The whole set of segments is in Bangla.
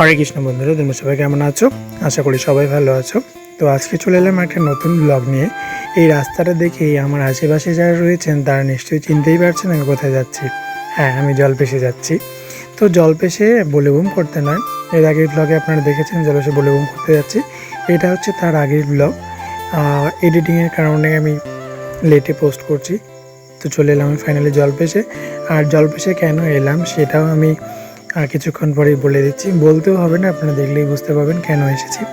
হরে কৃষ্ণ বন্ধুরা, তোমরা সবাই কেমন আছো? আশা করি সবাই ভালো আছো। তো আজকে চলে এলাম একটা নতুন ব্লগ নিয়ে। এই রাস্তাটা দেখেই আমার আশেপাশে যারা রয়েছেন, তারা নিশ্চয়ই চিনতেই পারছেন আমি কোথায় যাচ্ছি। হ্যাঁ আমি জলপেশে যাচ্ছি। তো জলপেশে বলে বুম করতে নয়, এর আগের ব্লগে আপনারা দেখেছেন জলপেশে বলে বুম করতে যাচ্ছি। এটা হচ্ছে তার আগের ব্লগ এডিটিংয়ের কারণে আমি লেটে পোস্ট করছি। তো চলে এলাম আমি ফাইনালি জলপেশে। আর জলপেশে কেন এলাম, সেটাও আমি আর কিছুক্ষণ পরেই বলে দিচ্ছি, বলতেও হবে না, আপনারা দেখলেই বুঝতে পারবেন কেন এসেছি।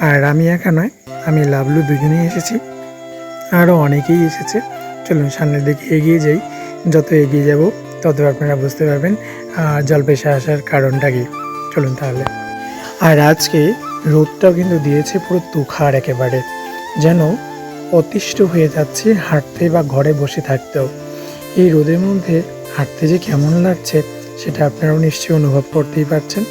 আর আমি একা নয়, আমি লাভলু দুজনেই এসেছি। আরও অনেকেই এসেছে। চলুন সামনের দিকে এগিয়ে যাই। যত এগিয়ে যাব, তত আপনারা বুঝতে পারবেন জলপেশা আসার কারণটা কি। চলুন তাহলে। আর আজকে রোদটাও কিন্তু দিয়েছে পুরো তুখার একেবারে। যেন অতিষ্ঠ হয়ে যাচ্ছে হাঁটতে বা ঘরে বসে থাকতেও। এই রোদের মধ্যে হাঁটতে যে কেমন লাগছে সেটা আপনারাও নিশ্চয়ই অনুভব করতেই পারছেন।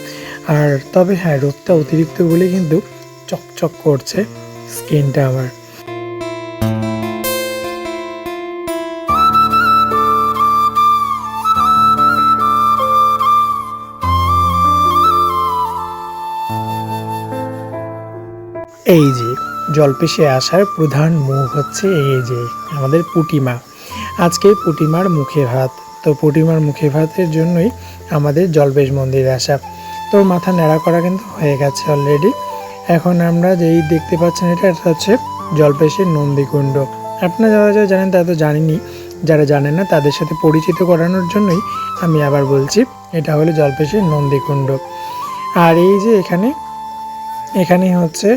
আর তবে হ্যাঁ রোদটা অতিরিক্ত বলে কিন্তু চকচক করছে স্কিনটা আমার। এই যে, জলপেশে আসার প্রধান মুখ হচ্ছে এই যে, আমাদের পুটিমা। আজকে পুটিমার মুখে ভাত তো পুটিমার মুখে ভাতের জন্যই আমাদের জলপেশ মন্দিরে আসা। তো মাথা ন্যাড়া করা কিন্তু হয়ে গেছে অলরেডি এখন আমরা যেই দেখতে পাচ্ছেন এটা এটা হচ্ছে জলপেশের নন্দীকুণ্ড। আপনারা যারা যারা জানেন তারা তো জানেনই। যারা জানেন না তাদের সাথে পরিচিত করানোর জন্যই আমি আবার বলছি এটা হলো জলপেশের নন্দীকুণ্ড। আর এই যে এখানে এখানে হচ্ছে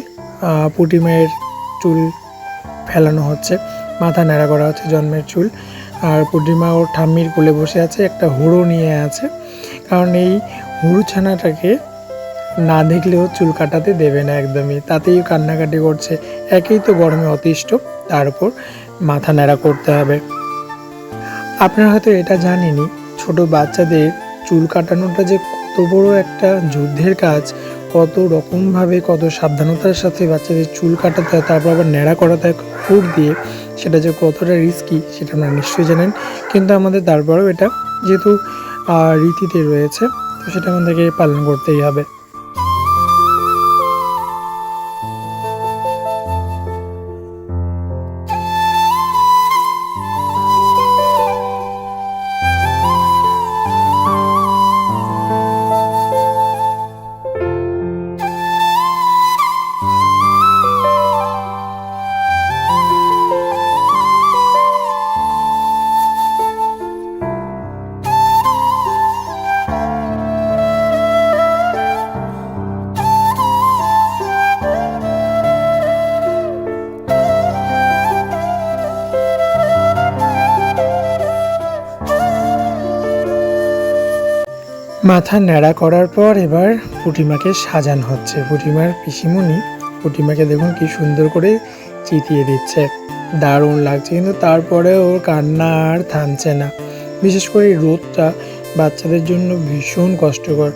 আহ, পুঁটি চুল ফেলানো হচ্ছে। মাথা ন্যাড়া করা হচ্ছে জন্মের চুল। আর পুটিমা ওর ঠাম্মির কোলে বসে আছে একটা হুড়ো নিয়ে আছে। কারণ এই হুড়ু ছানাটাকে না দেখলেও চুল কাটাতে দেবে না একদমই। তাতেই কান্নাকাটি করছে। একেই তো গরমে অতিষ্ঠ। তার উপর মাথা ন্যাড়া করতে হবে। আপনারা হয়তো এটা জানেনই, ছোট বাচ্চাদের চুল কাটানোটা যে কত বড় একটা যুদ্ধের কাজ, কত রকমভাবে, কত সাবধানতার সাথে বাচ্চাদের চুল কাটাতে হয়, তারপর আবার ন্যাড়া করাতে হয়। খুর দিয়ে সেটা যে কতটা রিস্কি সেটা আমরা নিশ্চয়ই জানেন। কিন্তু আমাদের তারপরেও এটা যেহেতু রীতিতে রয়েছে, তো সেটা আমাদেরকে পালন করতেই হবে। মাথা ন্যাড়া করার পর এবার পুটিমাকে সাজানো হচ্ছে। পুটিমার পিসিমণি পুটিমাকে দেখুন কি সুন্দর করে চিতিয়ে দিচ্ছে। দারুণ লাগছে, কিন্তু তারপরে ওর কান্না আর থামছে না। বিশেষ করে রোদটা বাচ্চাদের জন্য ভীষণ কষ্টকর।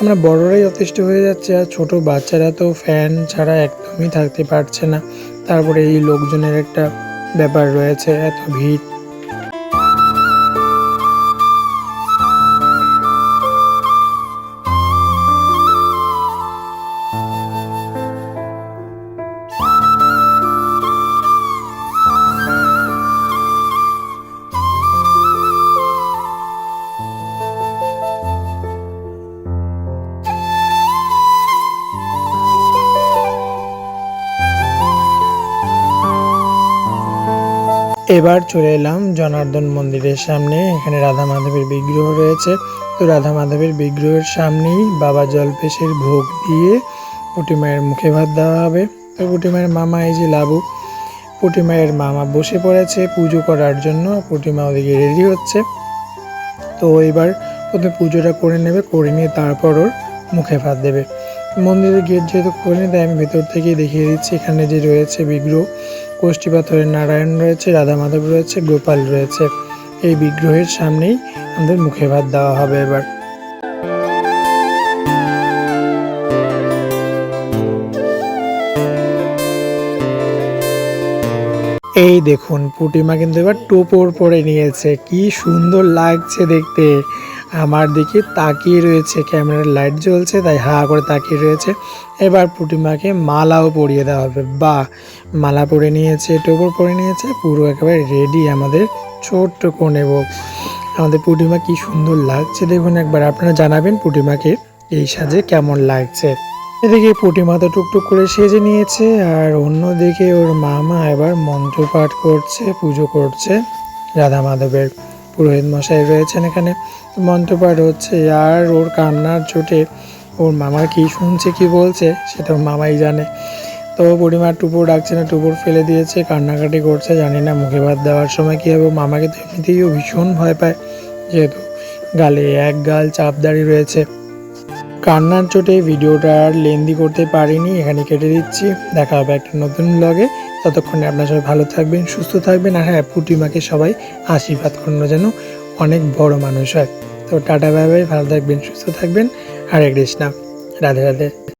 আমরা বড়রাই যথেষ্ট হয়ে যাচ্ছে আর ছোট বাচ্চারা তো ফ্যান ছাড়া একদমই থাকতে পারছে না। তারপরে এই লোকজনের একটা ব্যাপার রয়েছে, এত ভিড়। এবার চলে এলাম জনার্দন মন্দিরের সামনে। এখানে রাধা মাধবের বিগ্রহ রয়েছে। তো রাধা মাধবের বিগ্রহের সামনেই বাবা জলপেশের ভোগ দিয়ে পুটিমায়ের মুখে ভাত দেওয়া হবে। তো পুটিমায়ের মামা এই যে লাবু, পুটি মায়ের মামা বসে পড়েছে পুজো করার জন্য। পুটি মা ওদিকে রেডি হচ্ছে। তো এবার প্রথমে পুজোটা করে নেবে, করে নিয়ে তারপর ওর মুখে ভাত দেবে। মন্দিরের গেট যেহেতু খোলেনি তাই আমি ভেতর থেকেই দেখিয়ে দিচ্ছি। এখানে যে রয়েছে বিগ্রহ কোষ্ঠী নারায়ণ রয়েছে, রাধা মাধব রয়েছে, গোপাল রয়েছে। এই বিগ্রহের সামনেই আমাদের মুখে ভাত দেওয়া হবে এবার। এই দেখুন পুটিমা কিন্তু এবার টোপর পরে নিয়েছে। কি সুন্দর লাগছে দেখতে। আমার দিকে তাকিয়ে রয়েছে, ক্যামেরার লাইট জ্বলছে, তাই হা করে তাকিয়ে রয়েছে। এবার পুটিমাকে মালাও পরিয়ে দেওয়া হবে। বা মালা পরে নিয়েছে, টোপর পরে নিয়েছে, পুরো একেবারে রেডি আমাদের ছোট্ট কোণে বউ। আমাদের পুটিমা কি সুন্দর লাগছে, দেখুন একবার, আপনারা জানাবেন পুটিমাকে এই সাজে কেমন লাগছে। এদিকে পুটিমা তো টুকটুক করে সেজে নিয়েছে, আর অন্যদিকে ওর মামা এবার মন্ত্র পাঠ করছে, পুজো করছে রাধা মাধবের। পুরোহিত মশাই রয়েছেন এখানে। মন্ত্রপাঠ হচ্ছে, আর ওর কান্নার চোটে ওর মামা কি শুনছে, কি বলছে সেটা ওর মামাই জানে। তো বুড়িমার টুপুর ডাকছে না, টুপুর ফেলে দিয়েছে, কান্নাকাটি করছে, জানি না মুখে ভাত দেওয়ার সময় কী হবে। মামাকে তো এমনিতেই ভীষণ ভয় পায়, যেহেতু গালে এক গাল চাপ দাঁড়িয়ে রয়েছে। কান্নার চোটে ভিডিওটা আর লেন্দি করতে পারিনি এখানে কেটে দিচ্ছি। দেখা হবে একটা নতুন ব্লগে ততক্ষণে আপনারা সবাই ভালো থাকবেন, সুস্থ থাকবেন, আর হ্যাঁ পুটিমাকে সবাই আশীর্বাদ করানো যেন অনেক বড় মানুষ হয়। তো টাটা, বাই বাই, ভালো থাকবেন, সুস্থ থাকবেন। হরে কৃষ্ণা। রাধে রাধে।